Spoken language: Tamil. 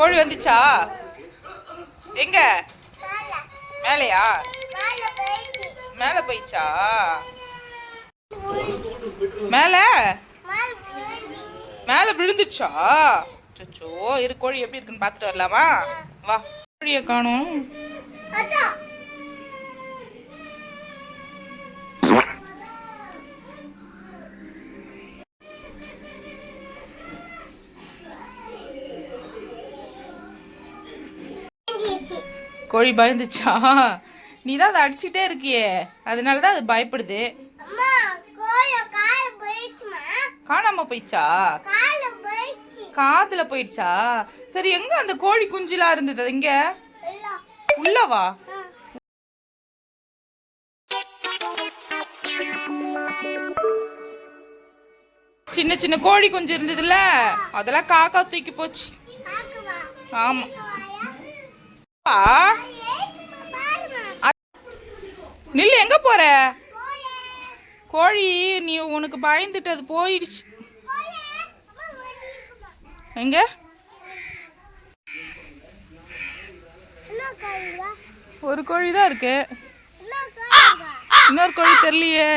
கோழி வந்துச்சா? எங்க? மேலையா? மேல போயிச்சா மேல? மேல விழுந்துச்சா அச்சோ இரு கோழி எப்படி இருக்குன்னு பார்த்துட்டு வரலாமா? வா கோழியை காணும். கோழி பயந்துச்சா? நீ தான் அதை அடிச்சுட்டே இருக்கியே. அதனால தான் அது பயப்படுது. காணாம போயிடுச்சா? காதுல போயிடுச்சா? சரி எங்க அந்த கோழி குஞ்சுலாம் இருந்தது? எங்க? உள்ளவா? சின்ன சின்ன கோழி குஞ்சு இருந்ததுல அதெல்லாம் காக்கா தூக்கி போச்சு. ஆமா. நில்லு எங்க போற? கோழி நீ உனக்கு பயந்துட்டு அது போயிடுச்சு. எங்க? ஒரு கோழி தான் இருக்கு. இன்னொரு கோழி தெரியலையே தெரியலையே.